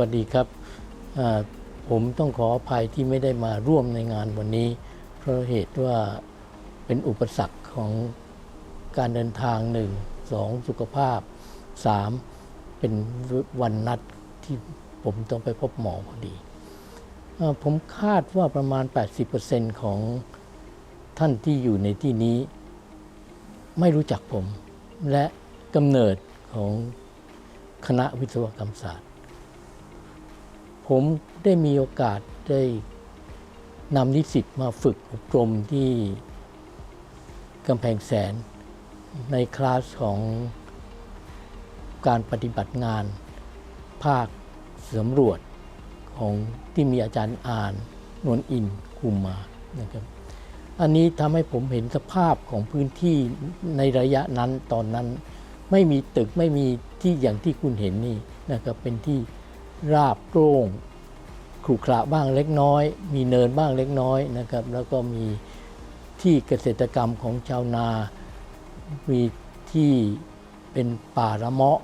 วัสดีครับ ผมต้องขออภัยที่ไม่ได้มาร่วมในงานวันนี้ เพราะเหตุว่าเป็นอุปสรรคของการเดินทางหนึ่งสองสุขภาพสามเป็นวันนัดที่ผมต้องไปพบหมอพอดีอผมคาดว่าประมาณ 80%ของท่านที่อยู่ในที่นี้ ไม่รู้จักผม และกำเนิดของคณะวิศวกรรมศาสตร์ ผมได้มีโอกาสได้นำนิสิตมาฝึกอบรมที่กำแพงแสน ในคลาสของการปฏิบัติงานภาคสำรวจของที่มีอาจารย์อ่านนวลอินคุมมานะครับอันนี้ทำให้ผมเห็นสภาพของพื้นที่ในระยะนั้นตอนนั้น ไม่มีตึกไม่มีที่อย่างที่คุณเห็นนี่นะครับเป็นที่ ราบโล่งขรุขระบ้างเล็กน้อย มีเนินบ้างเล็กน้อยนะครับ แล้วก็มีที่เกษตรกรรมของชาวนา มีที่เป็นป่าระเมาะ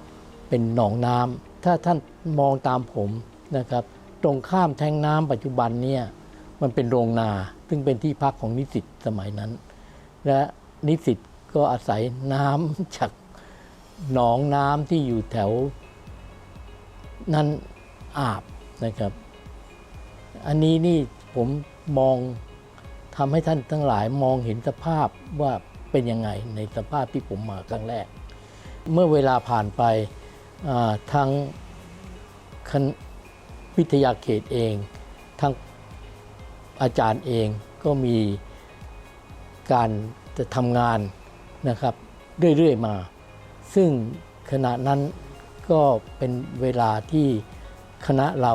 เป็นหนองน้ำถ้าท่านมองตามผมนะครับ ตรงข้ามแทงน้ำปัจจุบันเนี่ยมันเป็นโรงนา ซึ่งเป็นที่พักของนิสิตสมัยนั้น และนิสิตก็อาศัยน้ำจากหนองน้ำที่อยู่แถว นั้น อาบนะครับ อันนี้นี่ผมมองทำให้ท่านทั้งหลายมองเห็นสภาพว่าเป็นยังไงในสภาพที่ผมมาครั้งแรก เมื่อเวลาผ่านไปทางวิทยาเขตเองทางอาจารย์เองก็มีการจะทำงานนะครับเรื่อย ๆ มา ซึ่งขณะนั้นก็เป็นเวลาที่ คณะเรา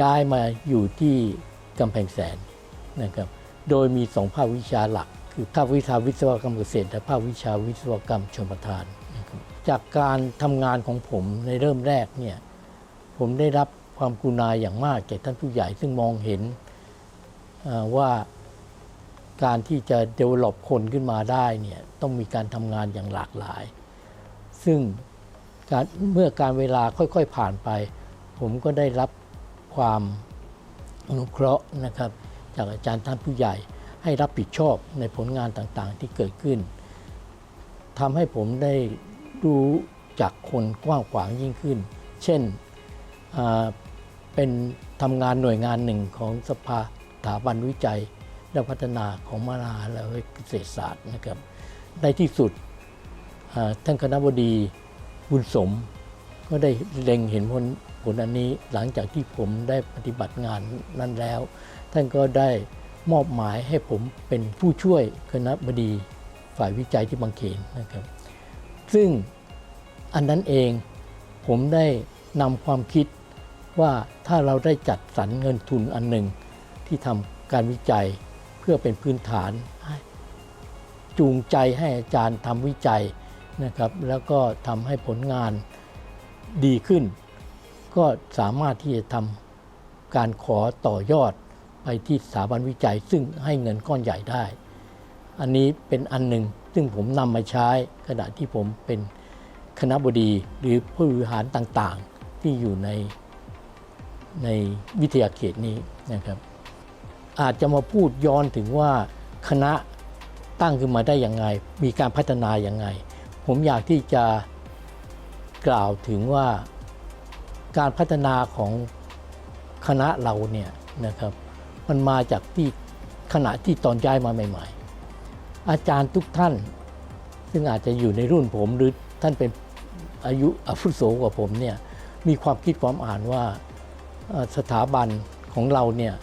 ย้ายมาอยู่ที่กำแพงแสนนะครับ โดยมีสองภาควิชาหลัก คือภาควิชาวิศวกรรมเกษตร และภาควิชาวิศวกรรมชลประทานนะครับจากการทำงานของผมในเริ่มแรกเนี่ยผมได้รับความกรุณาอย่างมากจากท่านผู้ใหญ่ซึ่งมองเห็นว่าการที่จะ develop คนขึ้นมาได้เนี่ยต้องมีการทำงานอย่างหลากหลาย ซึ่ง การเมื่อการเวลาค่อยๆผ่านไป ผมก็ได้รับความอนุเคราะห์นะครับ จากอาจารย์ท่านผู้ใหญ่ ให้รับผิดชอบในผลงานต่างๆ ที่เกิดขึ้นทำให้ผมได้รู้จักคนกว้างขวางยิ่งขึ้น เช่นเป็นทำงานหน่วยงานหนึ่งของสภาสถาบันวิจัยและพัฒนาของมหาวิทยาลัยเกษตรศาสตร์นะครับ ในที่สุดท่านคณะบดี บุญสม ก็ได้เล็งเห็นผลผลอันนี้หลังจากที่ผมได้ปฏิบัติงานนั้นแล้ว ท่านก็ได้มอบหมายให้ผมเป็นผู้ช่วยคณะบดีฝ่ายวิจัยที่บางเขนนะครับ ซึ่งอันนั้นเองผมได้นำความคิดว่าถ้าเราได้จัดสรรเงินทุนอันหนึ่งที่ทำการวิจัยเพื่อเป็นพื้นฐาน จูงใจให้อาจารย์ทำวิจัย นะครับแล้วก็ทำให้ผลงานดีขึ้น ก็สามารถที่จะทำการขอต่อยอดไปที่สถาบันวิจัย ซึ่งให้เงินก้อนใหญ่ได้ อันนี้เป็นอันหนึ่งซึ่งผมนำมาใช้ขณะที่ผมเป็นคณะบดีหรือผู้บริหารต่างๆ ที่อยู่ในในวิทยาเขตนี้นะครับ อาจจะมาพูดย้อนถึงว่าคณะตั้งขึ้นมาได้ยังไง มีการพัฒนายังไง ผมอยากที่จะกล่าวถึงว่าการพัฒนาของคณะเราเนี่ยนะครับ มันมาจากที่ขณะที่ตอนย้ายมาใหม่ ๆ อาจารย์ทุกท่าน ซึ่งอาจจะอยู่ในรุ่นผมหรือท่านเป็นอายุอาวุโสกว่าผมเนี่ยมีความคิดความอ่านว่าสถาบันของเราเนี่ย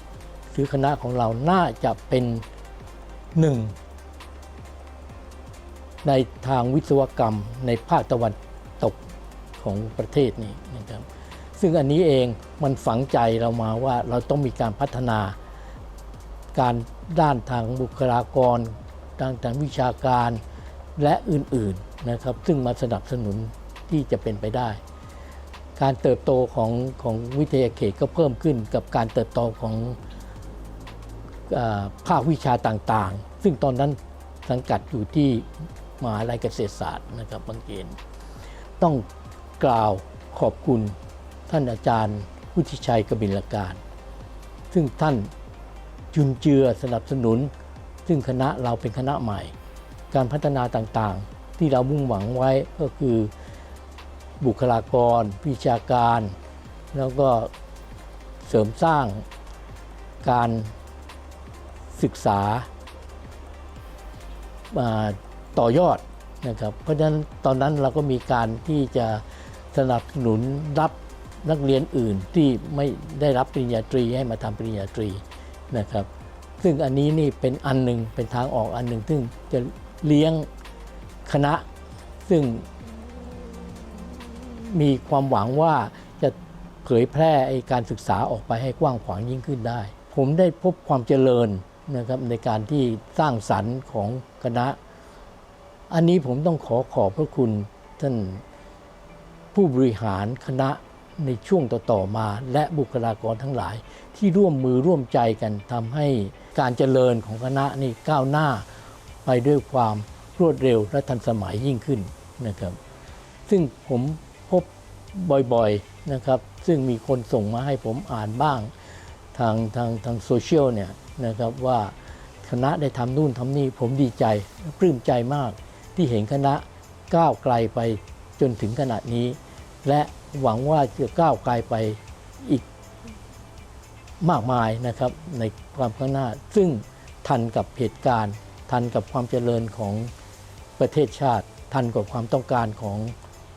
หรือคณะของเราน่าจะเป็นหนึ่ง ในทางวิศวกรรมในภาคตะวันตกของประเทศนี้นะครับซึ่งอันนี้เองมันฝังใจเรามาว่าเราต้องมีการพัฒนาการด้านทางบุคลากรด้านทางวิชาการและอื่นๆนะครับซึ่งมาสนับสนุนที่จะเป็นไปได้ การเติบโตของของวิทยาเขตก็เพิ่มขึ้นกับการเติบโตของอภาควิชาต่างๆ ซึ่งตอนนั้นสังกัดอยู่ที่ มหาลัยเกษตรศาสตร์นะครับบางเขนต้องกล่าวขอบคุณท่านอาจารย์พุทธิชัยกบิลการ ซึ่งท่านจุนเจือสนับสนุน ซึ่งคณะเราเป็นคณะใหม่ การพัฒนาต่างๆ ที่เรามุ่งหวังไว้ก็คือบุคลากร วิชาการ แล้วก็เสริมสร้างการศึกษามา ต่อยอดนะครับเพราะฉะนั้นตอนนั้นเราก็มีการที่จะสนับสนุนรับนักเรียนอื่นที่ไม่ได้รับปริญญาตรีให้มาทำปริญญาตรีนะครับ ซึ่งอันนี้นี่เป็นอันหนึ่งเป็นทางออกอันหนึ่งซึ่งจะเลี้ยงคณะ ซึ่งมีความหวังว่าจะเผยแพร่ไอการศึกษาออกไปให้กว้างขวางยิ่งขึ้นได้ ผมได้พบความเจริญนะครับในการที่สร้างสรรค์ของคณะ อันนี้ผมต้องขอขอบพระคุณท่านผู้บริหารคณะในช่วงต่อๆมา และบุคลากรทั้งหลาย ที่ร่วมมือร่วมใจกันทำให้การเจริญของคณะนี่ก้าวหน้าไปด้วยความรวดเร็วและทันสมัยยิ่งขึ้นนะครับ ซึ่งผมพบบ่อยๆนะครับ ซึ่งมีคนส่งมาให้ผมอ่านบ้างทางทางทางโซเชียลเนี่ยนะครับว่าคณะได้ทำนู่นทำนี่ผมดีใจปลื้มใจมาก ที่เห็นคณะก้าวไกลไปจนถึงขนาดนี้ และหวังว่าจะก้าวไกลไปอีกมากมายนะครับในความข้างหน้า ซึ่งทันกับเหตุการณ์ ทันกับความเจริญของประเทศชาติ ทันกับความต้องการของ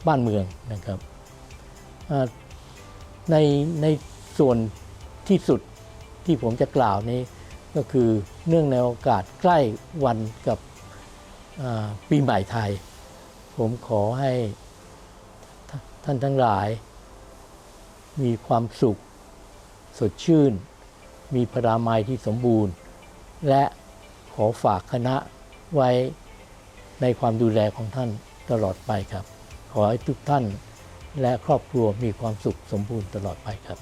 บ้านเมืองนะครับในในส่วนที่สุดที่ผมจะกล่าวนี้ก็คือเนื่องในโอกาสใกล้วันกับ ปีใหม่ไทย ผมขอให้ท่านทั้งหลาย มีความสุข สดชื่น มีพรามัยที่สมบูรณ์ และขอฝากคณะไว้ในความดูแลของท่านตลอดไปครับ ขอให้ทุกท่านและครอบครัวมีความสุขสมบูรณ์ตลอดไปครับ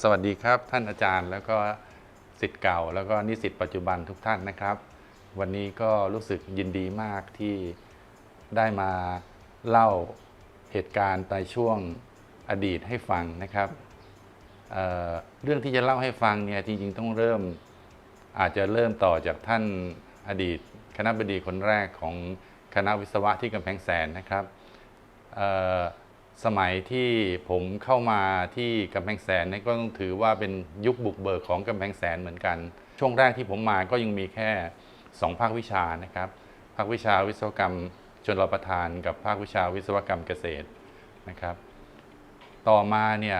สวัสดีครับท่านอาจารย์แล้วก็ สิทธิ์เก่า แล้วก็นิสิตปัจจุบันทุกท่านนะครับ วันนี้ก็รู้สึกยินดีมากที่ได้มาเล่าเหตุการณ์ในช่วงอดีตให้ฟังนะครับเเรื่องที่จะเล่าให้ฟังเนี่ยจริงๆต้องเริ่มอาจจะเริ่มต่อจากท่านอดีตคณะบดีคนแรกของคณะวิศวะที่กำแพงแสนนะครับ สมัยที่ผมเข้ามาที่กำแพงแสนนี่ก็ต้องถือว่าเป็นยุคบุกเบิกของกำแพงแสนเหมือนกัน ช่วงแรกที่ผมมาก็ยังมีแค่ 2 ภาควิชานะครับภาควิชาวิศวกรรมชนรประทาน กับภาควิชาวิศวกรรมเกษตรนะครับ ต่อมาเนี่ย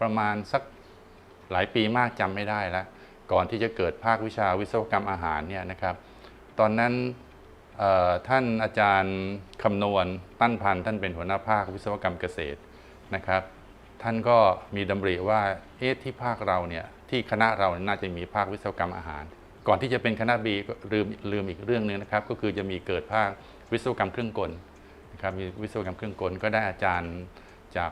ประมาณสักหลายปีมากจำไม่ได้แล้วก่อนที่จะเกิดภาควิชาวิศวกรรมอาหารเนี่ยนะครับ ตอนนั้น ท่านอาจารย์คำนวณตั้นพันท่านเป็นหัวหน้าภาควิศวกรรมเกษตรนะครับ ท่านก็มีดำริว่าเอ๊ะที่ภาคเราเนี่ยที่คณะเราน่าจะมีภาควิศวกรรมอาหาร ก่อนที่จะเป็นคณะบีลืมลืมอีกเรื่องหนึงนะครับ ก็คือจะมีเกิดภาควิศวกรรมเครื่องกลนะครับมีวิศวกรรมเครื่องกล ก็ได้อาจารย์จาก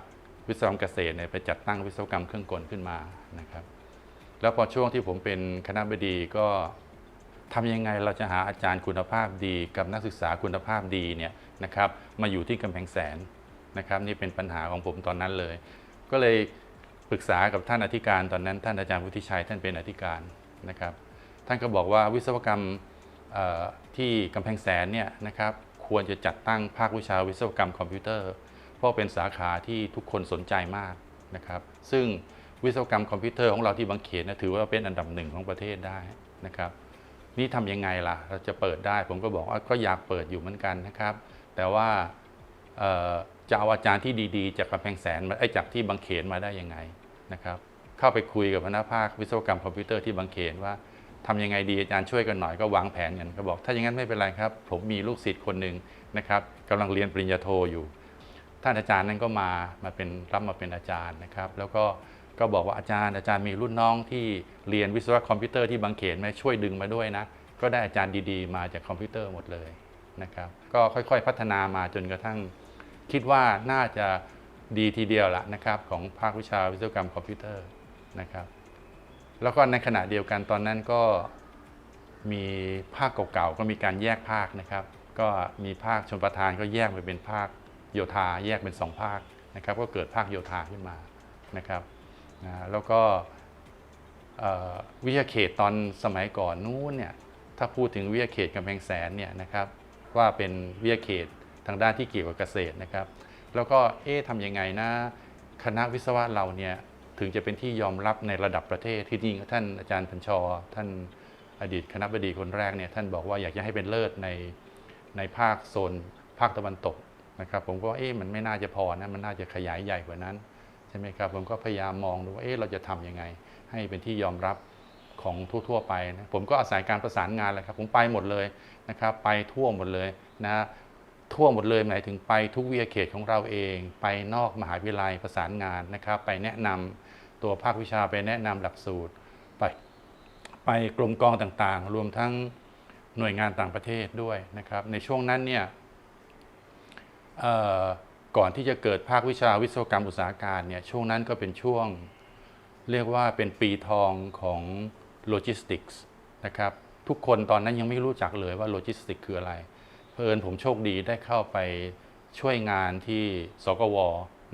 วิศวกรรมเกษตรเนี่ยไปจัดตั้งวิศวกรรมเครื่องกลขึ้นมานะครับ แล้วพอช่วงที่ผมเป็นคณะบดีก็ ทำยังไงเราจะหาอาจารย์คุณภาพดี กับนักศึกษาคุณภาพดีเนี่ยนะครับมาอยู่ที่กำแพงแสนนะครับนี่เป็นปัญหาของผมตอนนั้นเลย ก็เลยปรึกษากับท่านอธิการตอนนั้น ท่านอาจารย์วุฒิชัยท่านเป็นอธิการนะครับท่านก็บอกว่าวิศวกรรมที่กำแพงแสนเนี่ยนะครับควรจะจัดตั้งภาควิชาวิศวกรรมคอมพิวเตอร์ เพราะเป็นสาขาที่ทุกคนสนใจมากนะครับซึ่งวิศวกรรมคอมพิวเตอร์ของเราที่บางเขนนะถือว่าเป็นอันดับหนึ่งของประเทศได้นะครับ นี่ทำยังไงล่ะ เราจะเปิดได้ ผมก็บอกว่าก็อยากเปิดอยู่เหมือนกันนะครับ แต่ว่าจะเอาอาจารย์ที่ดีๆ จากกำแพงแสนมาไอ้จากที่บางเขนมาได้ยังไงนะครับ เข้าไปคุยกับคณะภาควิศวกรรมคอมพิวเตอร์ที่บางเขนว่าทำยังไงดีอาจารย์ช่วยกันหน่อยก็วางแผนกันก็บอก ถ้าอย่างนั้นไม่เป็นไรครับ ผมมีลูกศิษย์คนหนึ่งนะครับกำลังเรียนปริญญาโทอยู่ ท่านอาจารย์นั้นก็มามาเป็นรับมาเป็นอาจารย์นะครับ แล้วก็ ก็บอกว่าอาจารย์อาจารย์มีรุ่นน้องที่เรียนวิศวะคอมพิวเตอร์ที่บางเขนไหมช่วยดึงมาด้วยนะ ก็ได้อาจารย์ดีๆ มาจากคอมพิวเตอร์หมดเลยนะครับ ก็ค่อยๆพัฒนามาจนกระทั่ง คิดว่าน่าจะดีทีเดียวละนะครับ ของภาควิชาวิศวกรรมคอมพิวเตอร์นะครับ แล้วก็ในขณะเดียวกันตอนนั้นก็มีภาคเก่าๆก็มีการแยกภาคนะครับ ก็มีภาคชนประทานก็แยกไปเป็นภาคโยธาแยกเป็นสองภาคนะครับ ก็เกิดภาคโยธาขึ้นมานะครับ นะแล้วก็วิทยาเขตตอนสมัยก่อนนู้นเนี่ยถ้าพูดถึงวิทยาเขตกำแพงแสนเนี่ยนะครับว่าเป็นวิทยาเขตทางด้านที่เกี่ยวกับเกษตรนะครับ แล้วก็เอ๊ะทำยังไงนะคณะวิศวะเราเนี่ยถึงจะเป็นที่ยอมรับในระดับประเทศที่จริงท่านอาจารย์พัญชรท่านอดีตคณะบดีคนแรกเนี่ยท่านบอกว่าอยากจะให้เป็นเลิศในในภาคโซนภาคตะวันตกนะครับ ผมก็ว่าเอ๊ะมันไม่น่าจะพอนะมันน่าจะขยายใหญ่กว่านั้น ช่ไหมครับผมก็พยายามมองดูว่าเอ๊ะเราจะทำยังไง ให้เป็นที่ยอมรับของทั่วๆไปนะผมก็อาศัยการประสานงานแหละครับ ผมไปหมดเลยนะครับไปทั่วหมดเลยนะทั่วหมดเลยหมายถึงไปทุกวิทยาเขตของเราเอง ไปนอกมหาวิทยาลัยประสานงานนะครับ ไปแนะนำตัวภาควิชาไปแนะนำหลักสูตร ไปไปกรมกองต่างๆ รวมทั้งหน่วยงานต่างประเทศด้วยนะครับ ในช่วงนั้นเนี่ย ก่อนที่จะเกิดภาควิชาวิศวกรรมอุตสาหการเนี่ยช่วงนั้นก็เป็นช่วง เรียกว่าเป็นปีทองของโลจิสติกส์นะครับทุกคนตอนนั้นยังไม่รู้จักเลยว่าโลจิสติกคืออะไร เพอิญผมโชคดีได้เข้าไปช่วยงานที่สกว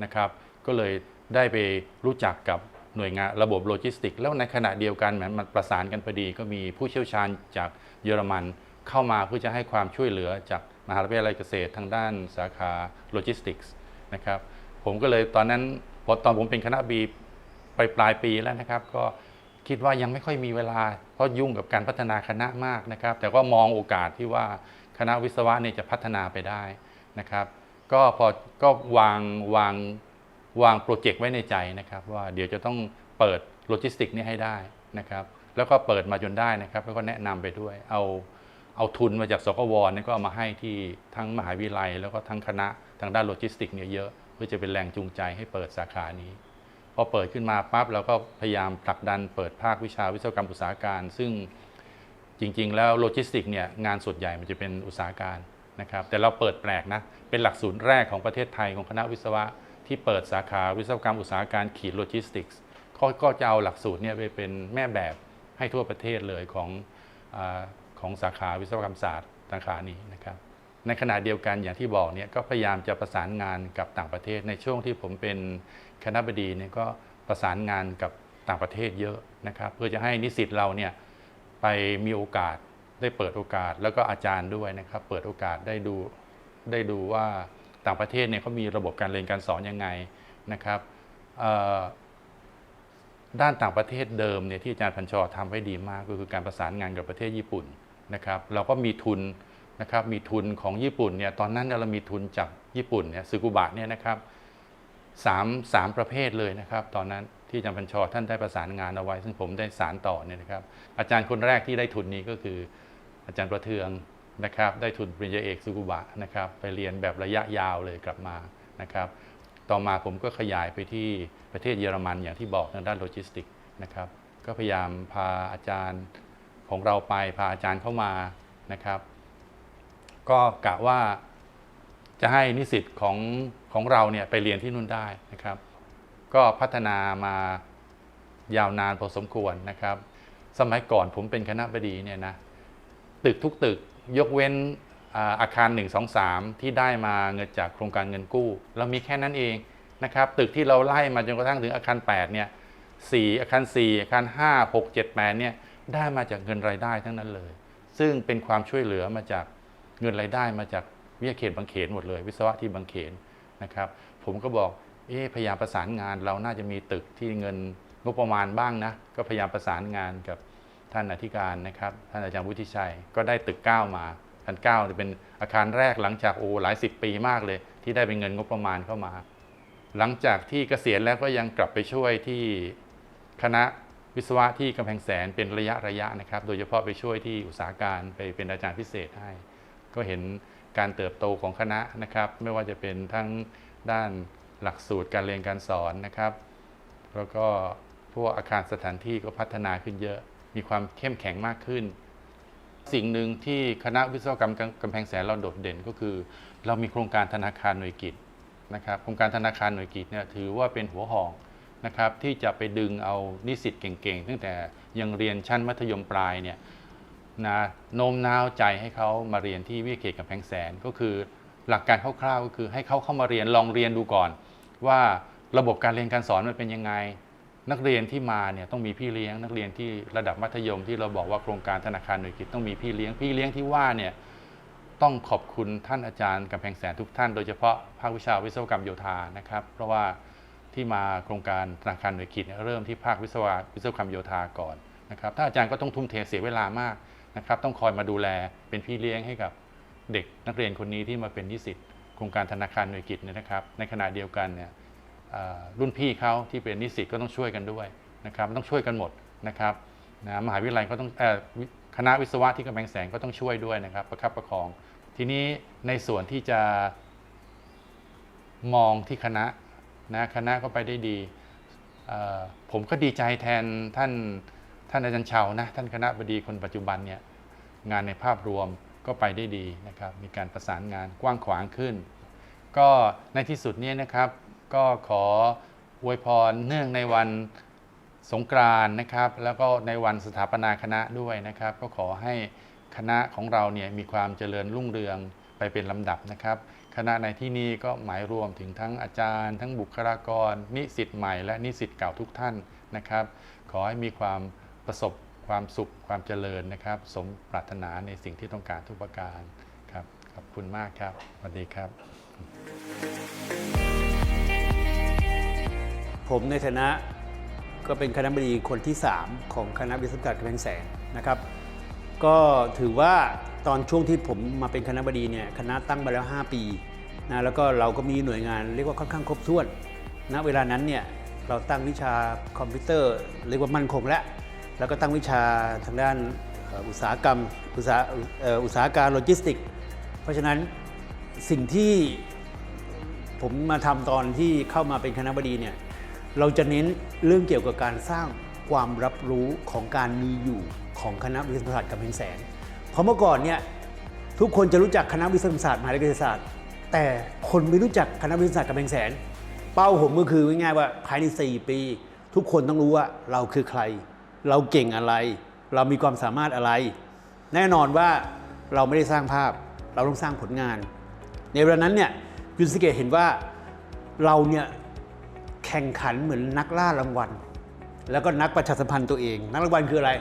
นะครับก็เลยได้ไปรู้จักกับหน่วยงานระบบโลจิสติก แล้วในขณะเดียวกันเหมือนมันประสานกันพอดี ก็มีผู้เชี่ยวชาญจากเยอรมันเข้ามาเพื่อจะให้ความช่วยเหลือจาก มหาวิทยาลัยเกษตรทางด้านสาขาโลจิสติกส์นะครับผมก็เลยตอนนั้นพอตอนผมเป็นคณะบีไปปลายปีแล้วนะครับ ก็คิดว่ายังไม่ค่อยมีเวลา เพราะยุ่งกับการพัฒนาคณะมากนะครับ แต่ก็มองโอกาสที่ว่าคณะวิศวะเนี่ยจะพัฒนาไปได้นะครับ ก็พอก็วางวางวางโปรเจกต์ไว้ในใจนะครับ ว่าเดี๋ยวจะต้องเปิดโลจิสติกนี่ให้ได้นะครับ แล้วก็เปิดมาจนได้นะครับ แล้วก็แนะนำไปด้วยเอา เอาทุนมาจากสกวเนี่ยก็เอามาให้ที่ทั้งมหาวิทยาลัย แล้วก็ทั้งคณะทางด้านโลจิสติกเนี่ยเยอะเพื่อจะเป็นแรงจูงใจให้เปิดสาขานี้พอเปิดขึ้นมาปั๊บเราก็พยายามผลักดันเปิดภาควิชาวิศวกรรมอุตสาหการ ซึ่งจริง ๆ แล้วโลจิสติกเนี่ยงานส่วนใหญ่มันจะเป็นอุตสาหการนะครับแต่เราเปิดแปลกนะเป็นหลักสูตรแรกของประเทศไทยของคณะวิศวะที่เปิดสาขาวิศวกรรมอุตสาหการขีดโลจิสติกส์ก็จะเอาหลักสูตรเนี่ยไปเป็นแม่แบบให้ทั่วประเทศเลยของอา ของสาขาวิศวกรรมศาสตร์สาขานี้นะครับ ในขณะเดียวกันอย่างที่บอกเนี่ยก็พยายามจะประสานงานกับต่างประเทศ ในช่วงที่ผมเป็นคณะบดีเนี่ยก็ประสานงานกับต่างประเทศเยอะนะครับเพื่อจะให้นิสิตเราเนี่ยไปมีโอกาสได้เปิดโอกาสแล้วก็อาจารย์ด้วยนะครับ เปิดโอกาสได้ดูได้ดูว่าต่างประเทศเนี่ยเขามีระบบการเรียนการสอนยังไงนะครับด้านต่างประเทศเดิมเนี่ยที่อาจารย์พันชอทำไว้ดีมากก็คือการประสานงานกับประเทศญี่ปุ่น นะครับเราก็มีทุนนะครับมีทุนของญี่ปุ่นเนี่ยตอนนั้นเนี่ยเรามีทุนจากญี่ปุ่นเนี่ยซึกุบะเนี่ยนะครับสามสามประเภทเลยนะครับ ตอนนั้นที่อาจารย์พัญชรท่านได้ประสานงานเอาไว้ ซึ่งผมได้สารต่อเนี่ยนะครับ อาจารย์คนแรกที่ได้ทุนนี้ก็คือ อาจารย์ประเทืองนะครับ ได้ทุนปริญญาเอกสุกุบะนะครับ ไปเรียนแบบระยะยาวเลยกลับมานะครับ ต่อมาผมก็ขยายไปที่ประเทศเยอรมันอย่างที่บอกทางด้านโลจิสติกนะครับ ก็พยายามพาอาจารย์ ของเราไปพาอาจารย์เข้ามานะครับ ก็กะว่าจะให้นิสิตของของเราเนี่ยไปเรียนที่นู่นได้นะครับ ก็พัฒนามายาวนานพอสมควรนะครับ สมัยก่อนผมเป็นคณะบดีเนี่ยนะตึกทุกตึกยกเว้นอาคาร 1 2 3 ที่ได้มาเงินจากโครงการเงินกู้ เรามีแค่นั้นเองนะครับ ตึกที่เราไล่มาจนกระทั่งถึงอาคาร8เนี่ยสี่อาคาร 4 อาคาร 5 6 7 8เนี่ย ได้มาจากเงินรายได้ทั้งนั้นเลย ซึ่งเป็นความช่วยเหลือมาจากเงินรายได้มาจากวิทยาเขตบางเขนหมดเลย วิศวะที่บางเขนนะครับ ผมก็บอกเอ๊พยายามประสานงานเราน่าจะมีตึกที่เงินงบประมาณบ้างนะ ก็พยายามประสานงานกับท่านอธิการนะครับ ท่านอาจารย์วุฒิชัย ก็ได้ตึกเก้ามาทันเก้าจะเป็นอาคารแรกหลังจากโอ้หลายสิบปีมากเลย ที่ได้เป็นเงินงบประมาณเข้ามา หลังจากที่เกษียณแล้วก็ยังกลับไปช่วยที่คณะ วิศวะที่กำแพงแสนเป็นระยะระยะนะครับ โดยเฉพาะไปช่วยที่อุตสาหการไปเป็นอาจารย์พิเศษให้ ก็เห็นการเติบโตของคณะนะครับ ไม่ว่าจะเป็นทั้งด้านหลักสูตรการเรียนการสอนนะครับ แล้วก็พวกอาคารสถานที่ก็พัฒนาขึ้นเยอะ มีความเข้มแข็งมากขึ้น สิ่งหนึ่งที่คณะวิศวกรรมกำแพงแสนเราโดดเด่นก็คือ เรามีโครงการธนาคารหน่วยกิจนะครับ โครงการธนาคารหน่วยกิจเนี่ยถือว่าเป็นหัวหอก นะครับที่จะไปดึงเอานิสิตเก่งๆตั้งแต่ยังเรียนชั้นมัธยมปลายเนี่ยนะโน้มน้าวใจให้เขามาเรียนที่วิทยาเขตกำแพงแสน ก็คือหลักการคร่าวๆก็คือให้เขาเข้ามาเรียนลองเรียนดูก่อน ว่าระบบการเรียนการสอนมันเป็นยังไง นักเรียนที่มาเนี่ยต้องมีพี่เลี้ยง นักเรียนที่ระดับมัธยมที่เราบอกว่าโครงการธนาคารหน่วยกิจต้องมีพี่เลี้ยงพี่เลี้ยงที่ว่าเนี่ยต้องขอบคุณท่านอาจารย์กำแพงแสนทุกท่าน โดยเฉพาะภาควิชาวิศวกรรมโยธานะครับ เพราะว่า ที่มาโครงการธนาคารหน่วยกิจเนี่ยเริ่มที่ภาควิศวะวิศวกรรมโยธาก่อนนะครับถ้าอาจารย์ก็ต้องทุ่มเทเสียเวลามากนะครับ ต้องคอยมาดูแลเป็นพี่เลี้ยงให้กับเด็กนักเรียนคนนี้ที่มาเป็นนิสิตโครงการธนาคารหน่วยกิจเนี่ยนะครับ ในขณะเดียวกันเนี่ยรุ่นพี่เขาที่เป็นนิสิตก็ต้องช่วยกันด้วยนะครับต้องช่วยกันหมดนะครับนะมหาวิทยาลัยก็ต้องคณะวิศวะที่กำแพงแสนก็ต้องช่วยด้วยนะครับ ประคับประคอง ทีนี้ในส่วนที่จะมองที่คณะ นะคณะก็ไปได้ดี ผมก็ดีใจแทนท่านท่านอาจารย์เชานะท่านคณะบดีคนปัจจุบันเนี่ยงานในภาพรวมก็ไปได้ดีนะครับ มีการประสานงานกว้างขวางขึ้น ก็ในที่สุดเนี่ยนะครับก็ขออวยพรเนื่องในวันสงกรานนะครับ แล้วก็ในวันสถาปนาคณะด้วยนะครับ ก็ขอให้คณะของเราเนี่ยมีความเจริญรุ่งเรืองไปเป็นลำดับนะครับ คณะในที่นี้ก็หมายรวมถึงทั้งอาจารย์ ทั้งบุคลากร นิสิตใหม่และนิสิตเก่าทุกท่านนะครับ ขอให้มีความประสบความสุขความเจริญนะครับ สมปรารถนาในสิ่งที่ต้องการทุกประการครับขอบคุณมากครับสวัสดีครับ ผมในฐานะก็เป็นคณะบดีคนที่ 3 ของคณะวิศวกรรมกำแพงแสนนะครับ ก็ถือว่าตอนช่วงที่ผมมาเป็นคณะบดีเนี่ยคณะตั้งมาแล้ว 5 ปี นะแล้วก็เราก็มีหน่วยงานเรียกว่าค่อนข้างครบถ้วนณเวลานั้นเนี่ยเราตั้งวิชาคอมพิวเตอร์เรียกว่ามั่นคงแล้วแล้วก็ตั้งวิชาทางด้านอุตสาหกรรมอุตสาหเอ่ออุตสาหการโลจิสติก เพราะฉะนั้นสิ่งที่ผมมาทำตอนที่เข้ามาเป็นคณะบดีเนี่ยเราจะเน้นเรื่องเกี่ยวกับการสร้างความรับรู้ของการมีอยู่ของคณะวิศวศาสตร์กำแพงแสน เพราะเมื่อก่อนเนี่ยทุกคนจะรู้จักคณะวิศวศาสตร์มหาวิทยาลัยเกษตรศาสตร์ แต่คนไม่รู้จักคณะวิศวศาสตร์กำแพงแสน เป้าผมก็คือง่ายๆว่าภายใน 4 ปี ทุกคนต้องรู้ว่าเราคือใคร เราเก่งอะไร เรามีความสามารถอะไร แน่นอนว่าเราไม่ได้สร้างภาพ เราต้องสร้างผลงาน ในเวลานั้นเนี่ยยูนสเกตเห็นว่าเราเนี่ยแข่งขันเหมือนนักล่ารางวัล แล้วก็นักประชาสัมพันธ์ตัวเอง นักรางวัลคืออะไร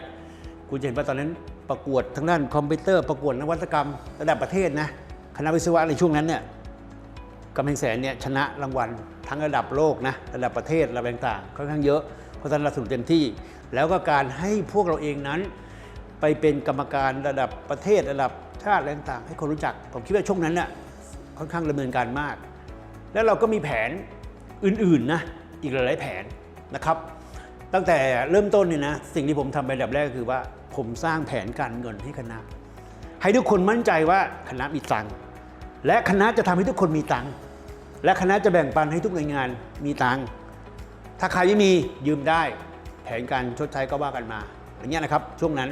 คุณจะเห็นว่าตอนนั้นประกวดทางด้านคอมพิวเตอร์ประกวดนวัตกรรมระดับประเทศนะคณะวิศวะในช่วงนั้นเนี่ย กำแพงแสนเนี่ยชนะรางวัลทั้งระดับโลกนะระดับประเทศระดับต่างๆค่อนข้างเยอะ เพราะฉะนั้นเราสนุนเต็มที่ แล้วก็การให้พวกเราเองนั้น ไปเป็นกรรมการระดับประเทศระดับชาติอะไรต่างๆให้คนรู้จัก ผมคิดว่าช่วงนั้นน่ะค่อนข้างดำเนินการมาก แล้วเราก็มีแผนอื่นๆนะอีกหลายๆแผนนะครับ ตั้งแต่เริ่มต้นเนี่ยนะสิ่งที่ผมทำเป็นดับแรกก็คือว่า ผมสร้างแผนการเงินให้คณะ ให้ทุกคนมั่นใจว่าคณะมีตังค์และคณะจะทำให้ทุกคนมีตังค์ และคณะจะแบ่งปันให้ทุกหน่วยงานมีตังค์ถ้าใครไม่มียืมได้ แผนการชดใช้ก็ว่ากันมา อย่างเงี้ยนะครับ ช่วงนั้น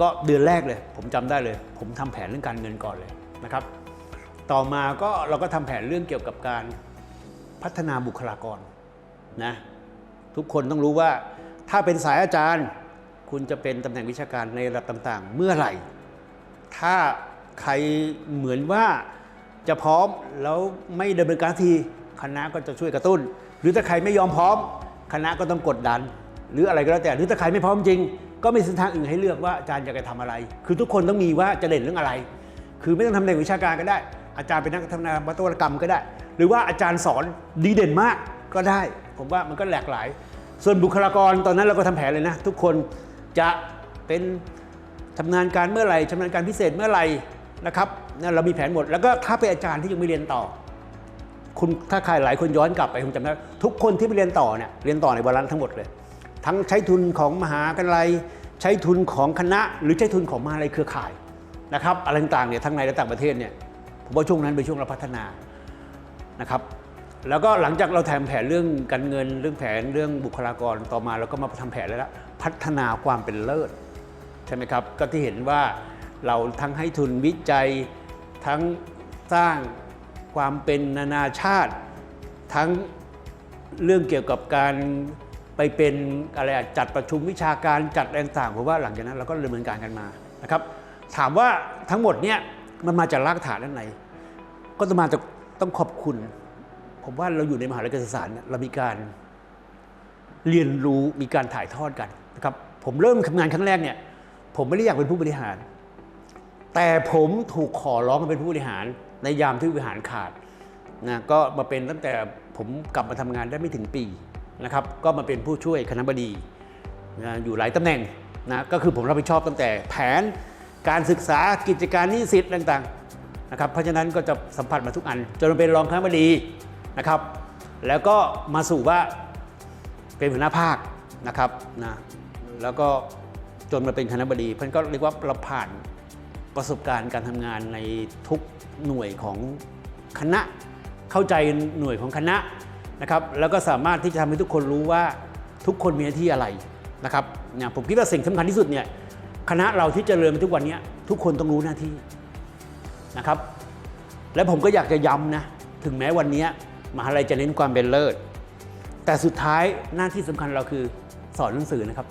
ก็เดือนแรกเลย ผมจำได้เลย ผมทำแผนเรื่องการเงินก่อนเลยนะครับ ต่อมาก็เราก็ทำแผนเรื่องเกี่ยวกับการพัฒนาบุคลากรนะทุกคนต้องรู้ว่าถ้าเป็นสายอาจารย์ คุณจะเป็นตำแหน่งวิชาการในระดับต่าง ๆ เมื่อไหร่ ถ้าใครเหมือนว่า จะพร้อมแล้วไม่ดำเนินการทีคณะก็จะช่วยกระตุ้น หรือถ้าใครไม่ยอมพร้อม คณะก็ต้องกดดัน หรืออะไรก็แล้วแต่ หรือถ้าใครไม่พร้อมจริง ก็มีเส้นทางอื่นให้เลือกว่าอาจารย์อยากจะทำอะไร คือทุกคนต้องมีว่าจะเด่นเรื่องอะไร คือไม่ต้องทำในวิชาการก็ได้ อาจารย์เป็นนักทำงานวัตกรรมก็ได้ หรือว่าอาจารย์สอนดีเด่นมากก็ได้ ผมว่ามันก็หลากหลาย ส่วนบุคลากรตอนนั้นเราก็ทำแผนเลยนะ ทุกคนจะเป็นทำงานการเมื่อไหร่ชำนาญการพิเศษเมื่อไหร่นะครับ นั่นเรามีแผนหมด แล้วก็ถ้าเป็นอาจารย์ที่ยังไม่เรียนต่อ คุณถ้าใครหลายคนย้อนกลับไปคงจำได้ทุกคนที่ไปเรียนต่อเนี่ยเรียนต่อในวาระทั้งหมดเลย ทั้งใช้ทุนของมหาวิทยาลัยใช้ทุนของคณะ หรือใช้ทุนของมหาลัยเครือข่ายนะครับอะไรต่างๆเนี่ยทั้งในและต่างประเทศเนี่ยผมว่าช่วงนั้นเป็นช่วงเราพัฒนานะครับแล้วก็หลังจากเราทำแผนเรื่องการเงินเรื่องแผนเรื่องบุคลากรต่อมาเราก็มาทำแผนแล้วละพัฒนาความเป็นเลิศใช่ไหมครับก็ที่เห็นว่าเราทั้งให้ทุนวิจัย ทั้งสร้างความเป็นนานาชาติ ทั้งเรื่องเกี่ยวกับการไปเป็นอะไรจัดประชุมวิชาการจัดอะไรต่างๆเพราะว่าหลังจากนั้นเราก็ดำเนินการกันมานะครับ ถามว่าทั้งหมดเนี่ยมันมาจากรากฐานด้านไหน ก็ต้องมาจะต้องขอบคุณ ผมว่าเราอยู่ในมหาวิทยาลัยเกษตรศาสตร์เรามีการเรียนรู้มีการถ่ายทอดกันนะครับผมเริ่มทำงานครั้งแรกเนี่ยผมไม่ได้อยากเป็นผู้บริหาร แต่ผมถูกขอร้องเป็นผู้บริหารในยามที่บริหารขาดนะก็มาเป็นตั้งแต่ผมกลับมาทำงานได้ไม่ถึงปีนะครับ ก็มาเป็นผู้ช่วยคณะบดีนะอยู่หลายตำแหน่งนะก็คือผมรับผิดชอบตั้งแต่แผนการศึกษากิจการนิสิตต่างๆนะครับเพราะฉะนั้นก็จะสัมผัสมาทุกอัน จนมาเป็นรองคณะบดีนะครับ แล้วก็มาสู่ว่าเป็นหัวหน้าภาคนะครับนะแล้วก็จนมาเป็นคณะบดีเพื่อนก็เรียกว่าเราผ่าน ประสบการณ์การทำงานในทุกหน่วยของคณะ เข้าใจหน่วยของคณะนะครับ แล้วก็สามารถที่จะทำให้ทุกคนรู้ว่าทุกคนมีหน้าที่อะไรนะครับเนี่ยผมคิดว่าสิ่งสำคัญที่สุดเนี่ยคณะเราที่เจริญมาทุกวันนี้ทุกคนต้องรู้หน้าที่นะครับ และผมก็อยากจะย้ำนะถึงแม้วันนี้มหาลัยจะเน้นความเป็นเลิศ แต่สุดท้ายหน้าที่สำคัญเราคือสอนหนังสือนะครับ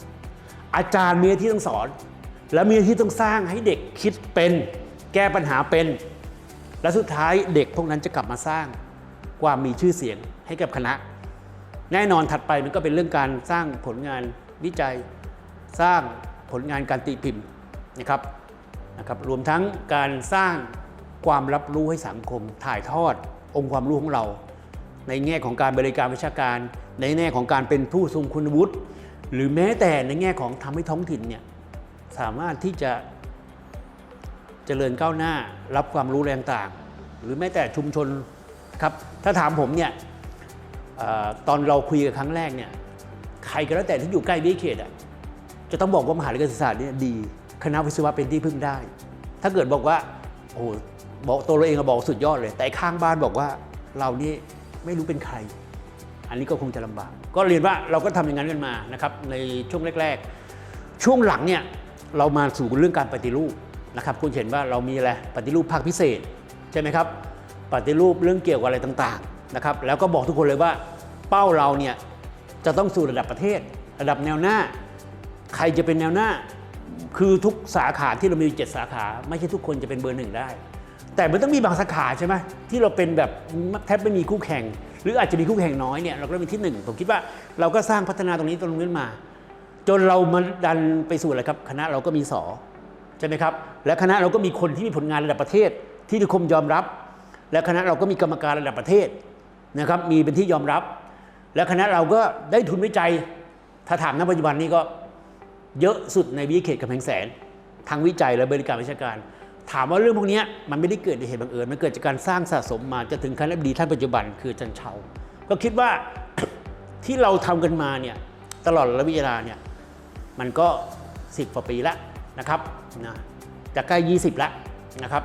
อาจารย์มีหน้าที่ต้องสอน และมีที่ต้องสร้างให้เด็กคิดเป็นแก้ปัญหาเป็น และสุดท้ายเด็กพวกนั้นจะกลับมาสร้างความมีชื่อเสียงให้กับคณะ แน่นอนถัดไปมันก็เป็นเรื่องการสร้างผลงานวิจัย สร้างผลงานการตีพิมพ์นะครับนะครับรวมทั้งการสร้างความรับรู้ให้สังคม ถ่ายทอดองค์ความรู้ของเรา ในแง่ของการบริการวิชาการ ในแง่ของการเป็นผู้ทรงคุณวุฒิหรือแม้แต่ในแง่ของทำให้ท้องถิ่นเนี่ย สามารถที่จะเจริญก้าวหน้ารับความรู้แรงต่าง หรือแม้แต่ชุมชนครับถ้าถามผมเนี่ยอตอนเราคุยกันครั้งแรกเนี่ยใครก็แล้วแต่ที่อยู่ใกล้วิเขตอะจะต้องบอกว่ามหาวิทยาลัยเกษตรศาสตร์เนี่ยดี คณะวิศวะเป็นที่พึ่งได้ ถ้าเกิดบอกว่าโอ้โหบอกตัวเราเองก็บอกสุดยอดเลย แต่ข้างบ้านบอกว่าเรานี่ไม่รู้เป็นใคร อันนี้ก็คงจะลำบาก ก็เรียนว่าเราก็ทำอย่างนั้นกันมานะครับในช่วงแรก ๆ ช่วงหลังเนี่ย เรามาสู่เรื่องการปฏิรูปนะครับคุณเห็นว่าเรามีอะไรปฏิรูปภาคพิเศษใช่ไหมครับปฏิรูปเรื่องเกี่ยวกับอะไรต่างๆนะครับแล้วก็บอกทุกคนเลยว่าเป้าเราเนี่ยจะต้องสู่ระดับประเทศ ระดับแนวหน้า ใครจะเป็นแนวหน้า คือทุกสาขาที่เรามีเจ็ดสาขา ไม่ใช่ทุกคนจะเป็นเบอร์หนึ่งได้ แต่มันต้องมีบางสาขาใช่ไหมที่เราเป็นแบบแทบไม่มีคู่แข่ง หรืออาจจะมีคู่แข่งน้อยเนี่ยเราก็เป็นที่หนึ่งผมคิดว่าเราก็สร้างพัฒนาตรงนี้ตรงนี้มา จนเรามาดันไปสู่อะไรครับคณะเราก็มีสอใช่ไหมครับและคณะเราก็มีคนที่มีผลงานระดับประเทศ ที่ทุกคนยอมรับ และคณะเราก็มีกรรมการระดับประเทศนะครับมีเป็นที่ยอมรับ และคณะเราก็ได้ทุนวิจัยถ้าถามณปัจจุบันนี้ก็เยอะสุดในวิเขตกำแพงแสนทางวิจัยและบริการวิชาการ ถามว่าเรื่องพวกนี้มันไม่ได้เกิดในเหตุบังเอิญมันเกิดจากการสร้างสะสมมาจะถึงคณะบดีท่านปัจจุบันคืออาจันเชาก็คิดว่าที่เราทำกันมาเนี่ยตลอดระยะเวลาเนี่ย มันก็ 10กว่าปีแล้วนะครับนะจะใกล้ 20 แล้วนะครับ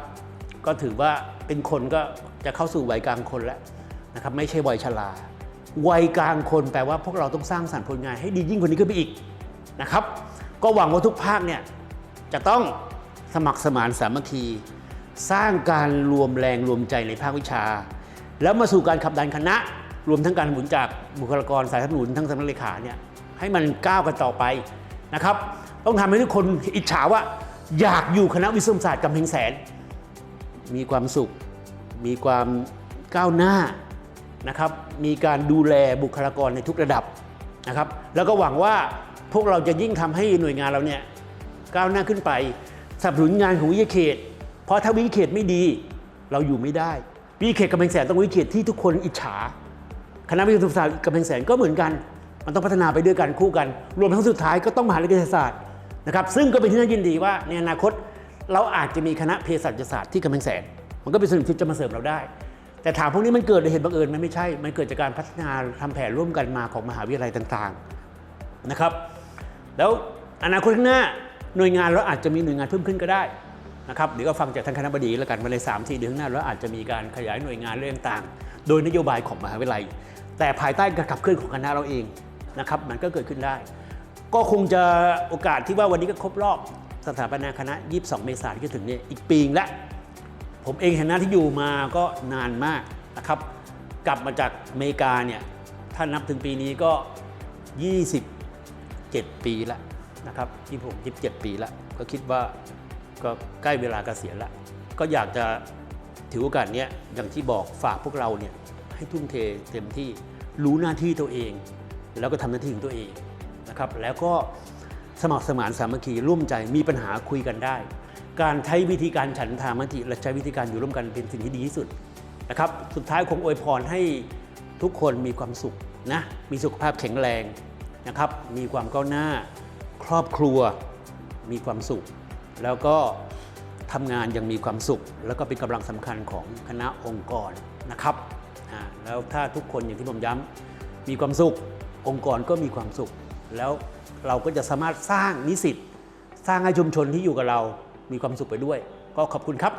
ก็ถือว่าเป็นคนก็จะเข้าสู่วัยกลางคนแล้วนะครับไม่ใช่วัยชราวัยกลางคนแปลว่าพวกเราต้องสร้างสรรค์ผลงานให้ดียิ่งกว่านี้ขึ้นไปอีกนะครับ ก็หวังว่าทุกภาคเนี่ยจะต้องสมัครสมานสามัคคี สร้างการรวมแรงรวมใจในภาควิชา แล้วมาสู่การขับดันคณะ รวมทั้งการหมุนจากบุคลากรสายสนับสนุนทั้งสำนักเลขาเนี่ยให้มันก้าวกันต่อไป นะครับ ต้องทำให้ทุกคนอิจฉาว่าอยากอยู่คณะวิศวศาสตร์กำแพงแสน มีความสุข มีความก้าวหน้านะครับ มีการดูแลบุคลากรในทุกระดับนะครับ แล้วก็หวังว่าพวกเราจะยิ่งทำให้หน่วยงานเราเนี่ยก้าวหน้าขึ้นไปสนับสนุนงานของวิทยาเขต เพราะถ้าวิทยาเขตไม่ดีเราอยู่ไม่ได้วิทยาเขตกำแพงแสนต้องวิทยาเขตที่ทุกคนอิจฉาคณะวิทยาศาสตร์กำแพงแสนก็เหมือนกัน มันต้องพัฒนาไปด้วยกันคู่กัน รวมทั้งสุดท้ายก็ต้องมหาวิทยาศาสตร์นะครับซึ่งก็เป็นที่น่ายินดีว่าในอนาคตเราอาจจะมีคณะเภสัชศาสตร์ที่กำแพงแสน มันก็เป็นส่วนหนึ่งที่จะมาเสริมเราได้ แต่ถามพวกนี้มันเกิดโดยเหตุบังเอิญมันไม่ใช่ มันเกิดจากการพัฒนาทำแผนร่วมกันมาของมหาวิทยาลัยต่างๆนะครับแล้วอนาคตข้างหน้าหน่วยงานเราอาจจะมีหน่วยงานเพิ่มขึ้นก็ได้นะครับเดี๋ยวก็ฟังจากทานคณะบดีแล้วกันว่าใน3 4เดือนข้างหน้าเราอาจจะมีการขยายหน่วยงานเรื่องต่างๆโดยนโยบายของมหาวิทยาลัย แต่ภายใต้การขับเคลื่อนของคณะเราเอง นะครับมันก็เกิดขึ้นได้ ก็คงจะโอกาสที่ว่าวันนี้ก็ครบรอบสถาปนาคณะ 22 เมษายนที่ถึงเนี่ยอีกปีงละผมเองเห็นหน้าที่อยู่มาก็นานมากนะครับ กลับมาจากอเมริกาเนี่ยถ้านับถึงปีนี้ก็ 27 ปีแล้วนะครับที่ผม27 ปีแล้วก็คิดว่าก็ใกล้เวลาเกษียณแล้วก็อยากจะถือโอกาสนี้อย่างที่บอกฝากพวกเราเนี่ยให้ทุ่มเทเต็มที่รู้หน้าที่ตัวเอง แล้วก็ทำหน้าที่ของตัวเองนะครับแล้วก็สมัครสมานสามัคคีร่วมใจมีปัญหาคุยกันได้ การใช้วิธีการฉันทามติและใช้วิธีการอยู่ร่วมกันเป็นสิ่งที่ดีที่สุดนะครับสุดท้ายคงอวยพรให้ทุกคนมีความสุขนะมีสุขภาพแข็งแรงนะครับมีความก้าวหน้าครอบครัวมีความสุข แล้วก็ทำงานยังมีความสุข แล้วก็เป็นกำลังสำคัญของคณะองค์กรนะครับแล้วถ้าทุกคนอย่างที่ผมย้ำมีความสุข องค์กรก็มีความสุข แล้วเราก็จะสามารถสร้างนิสิต สร้างให้ชุมชนที่อยู่กับเรามีความสุขไปด้วย ก็ขอบคุณครับ